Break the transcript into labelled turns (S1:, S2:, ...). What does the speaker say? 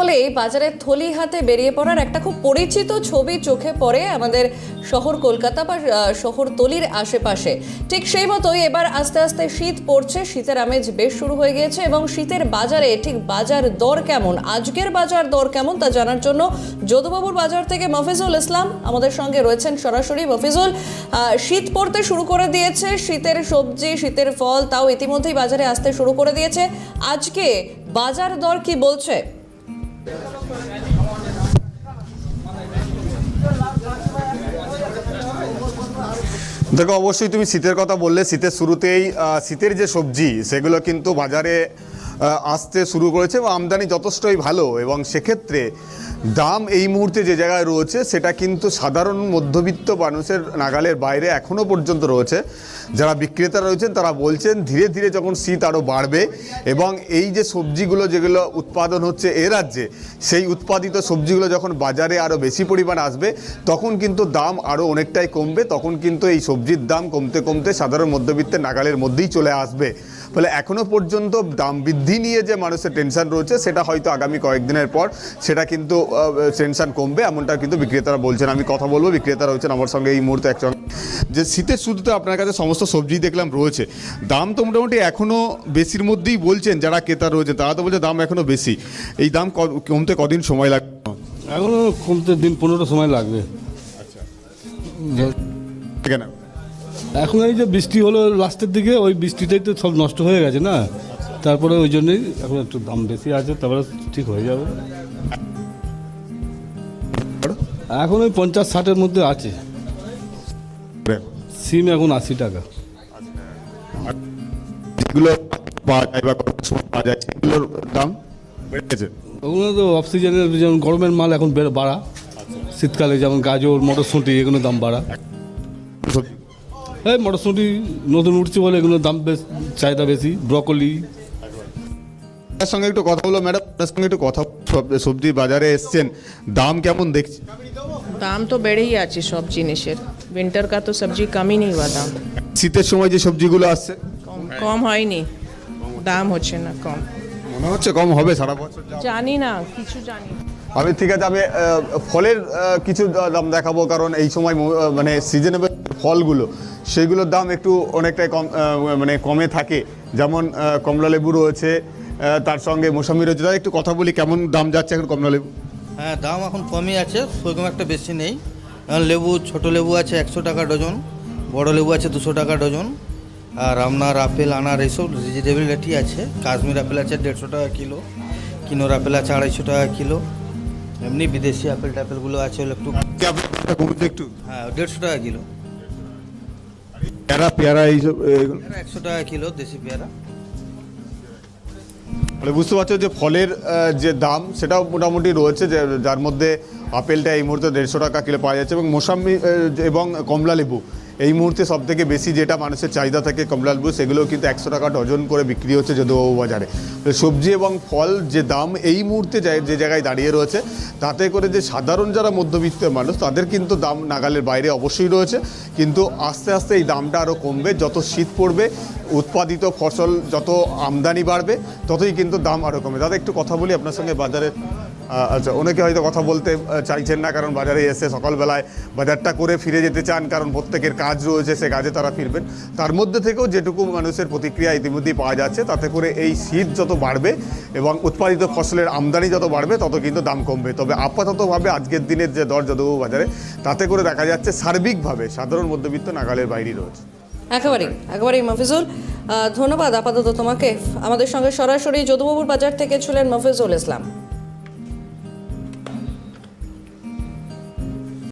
S1: হলেই বাজারের থলি হাতে বেরিয়ে পড়ার একটা খুব পরিচিত ছবি চোখে পড়ে আমাদের শহর কলকাতা বা শহরতলির আশেপাশে। ঠিক সেই মতোই এবার আস্তে আস্তে শীত পড়ছে, শীতের আমেজ বেশ শুরু হয়ে গিয়েছে এবং শীতের বাজারে ঠিক বাজার দর কেমন, আজকের বাজার দর কেমন তা জানার জন্য যদুবাবুর বাজার থেকে মফিজুল ইসলাম আমাদের সঙ্গে রয়েছেন সরাসরি। মফিজুল শীত পড়তে শুরু করে দিয়েছে, শীতের সবজি, শীতের ফল তাও ইতিমধ্যেই বাজারে আসতে শুরু করে দিয়েছে। আজকে বাজার দর কি বলছে?
S2: দেখো অবশ্যই তুমি শীতের কথা বললে শীতের শুরুতেই শীতের যে সবজি সেগুলো কিন্তু বাজারে আসতে শুরু করেছে এবং আমদানি যথেষ্টই ভালো। এবং সেক্ষেত্রে দাম এই মুহূর্তে যে জায়গায় রয়েছে, সেটা কিন্তু সাধারণ মধ্যবিত্ত মানুষের নাগালের বাইরে এখনও পর্যন্ত রয়েছে। যারা বিক্রেতা রয়েছেন, তারা বলছেন ধীরে ধীরে যখন শীত আরও বাড়বে এবং এই যে সবজিগুলো যেগুলো উৎপাদন হচ্ছে এ রাজ্যে, সেই উৎপাদিত সবজিগুলো যখন বাজারে আরও বেশি পরিমাণ আসবে, তখন কিন্তু দাম আরও অনেকটাই কমবে, তখন কিন্তু এই সবজির দাম কমতে কমতে সাধারণ মধ্যবিত্তের নাগালের মধ্যেই চলে আসবে। ফলে এখনও পর্যন্ত দাম বৃদ্ধি নিয়ে যে মানুষের টেনশন রয়েছে সেটা হয়তো আগামী কয়েকদিনের পর সেটা কিন্তু টেনশন কমবে এমনটা কিন্তু বিক্রেতারা বলছেন। আমি কথা বলব বিক্রেতা রয়েছেন আমার সঙ্গে এই মুহূর্তে একজন। যে শীতের শুরুতে আপনার কাছে সমস্ত সবজি দেখলাম রয়েছে দাম তো মোটামুটি এখনও বেশির মধ্যেই বলছেন যারা ক্রেতা রয়েছে তারা তো বলছে দাম এখনও বেশি। এই দাম কমতে কদিন সময় লাগবে?
S3: এখনও কমতে দিন পনেরো সময় লাগবে।
S2: কেন?
S3: এখন এই যে বৃষ্টি হলো লাস্টের দিকে ওই বৃষ্টিটাই তো সব নষ্ট হয়ে গেছে না? তারপরে ওই জন্যই এখন একটু দাম বেশি আছে তারপরে ঠিক হয়ে যাবে। এখন ওই পঞ্চাশ ষাটের মধ্যে আছে। সিম এখন আশি টাকা।
S2: যেগুলো পাওয়া যায় বা সময় পাওয়া যায় সেগুলোর দাম
S3: ওগুলো তো অফ সিজনের যেমন গরমের মাল এখন বেড়ে বাড়া। শীতকালে যেমন গাজর মটরশুঁটি এগুলোর দাম বাড়া। এই মটরশুঁটি নতুন উঠছে বলে এগুলোর দাম বেশ চাহিদা বেশি। ব্রকলি
S2: আপনার সঙ্গে একটু কথা বলো ম্যাডাম আপনার সঙ্গে একটু কথা সবজি বাজারে এসছেন। দাম কেমন দেখছি?
S4: দাম তো বেড়েই আছে সব জিনিসের। উইন্টার কা তো সবজি কমই নেই বা দাম।
S2: শীতের সময় যে সবজিগুলো আসছে।
S4: কম হয়নি। দাম হচ্ছে না কম।
S2: মনে হচ্ছে কম হবে সারা বছর
S4: জানি না কিছু জানি
S2: আমি ঠিক আছে আমি ফলের কিছু দাম দেখাবো কারণ এই সময় মানে সিজনেবল ফলগুলো সেইগুলোর দাম একটু অনেকটাই কম মানে কমে থাকে। যেমন কমলা লেবু রয়েছে তার সঙ্গে মোসাম্বি রয়েছে একটু কথা বলি কেমন দাম যাচ্ছে এখন কমলা লেবু?
S5: হ্যাঁ দাম এখন কমই আছে সেরকম একটা বেশি নেই। লেবু ছোট লেবু আছে একশো টাকা ডজন বড় লেবু আছে দুশো টাকা ডজন। আর আপনার আপেল আনার এইসব ভেজিটেবল রেটই আছে কাশ্মীর আপেল আছে দেড়শো টাকা কিলো কিনোর আপেল আছে আড়াইশো টাকা কিলো। এমনি বিদেশি আপেল টাপেলগুলো আছে ওগুলো একটু
S2: একটু।
S5: হ্যাঁ দেড়শো টাকা কিলো।
S2: পেয়ারা পেয়ারা এইসব
S5: একশো টাকা কিলো দেশি পেয়ারা।
S2: মানে বুঝতে পারছ যে ফলের যে দাম, সেটাও মোটামুটি রয়েছে, যে, যার মধ্যে আপেলটা এই মুহূর্তে দেড়শো টাকা কিলো পাওয়া যাচ্ছে এবং মোসাম্বি এবং কমলা লেবু এই মুহূর্তে সব থেকে বেশি যেটা মানুষের চাহিদা থাকে কমলা লেবু সেগুলো কিন্তু একশো টাকা ডজন করে বিক্রি হচ্ছে যদুবাবু বাজারে। সবজি এবং ফল যে দাম এই মুহূর্তে যে- জায়গায় দাঁড়িয়ে রয়েছে, তাতে করে যে সাধারণ যারা মধ্যবিত্ত মানুষ, তাদের কিন্তু দাম নাগালের বাইরে অবশ্যই রয়েছে। কিন্তু আস্তে আস্তে এই দামটা আরও কমবে, যত শীত পড়বে, উৎপাদিত ফসল যত আমদানি বাড়বে, ততই কিন্তু দাম আরও কমবে। দাদা, একটু কথা বলি আপনার সঙ্গে বাজারে আচ্ছা অনেকে হয়তো কথা বলতে চাইছেন না, কারণ বাজারে এসে সকালবেলায় বাজারটা করে ফিরে যেতে চান, কারণ প্রত্যেকের কাজ রয়েছে, সে কাজে তারা ফিরবেন। তার মধ্যে থেকেও যেটুকু মানুষের প্রতিক্রিয়া ইতিমধ্যেই পাওয়া যাচ্ছে, তাতে করে এই শীত যত বাড়বে এবং উৎপাদিত ফসলের আমদানি যত বাড়বে, তত কিন্তু দাম কমবে। তবে আপাততভাবে আজকের দিনের যে দর যদু বাজারে, তাতে করে দেখা যাচ্ছে সার্বিকভাবে সাধারণ মধ্যবিত্ত নাগালের বাইরেই রয়েছে।
S1: একেবারেই একেবারেই মফিজুল। ধন্যবাদ আপাতত তোমাকে। আমাদের সঙ্গে সরাসরি যদুবাবুর বাজার থেকে ছিলেন মফিজুল ইসলাম।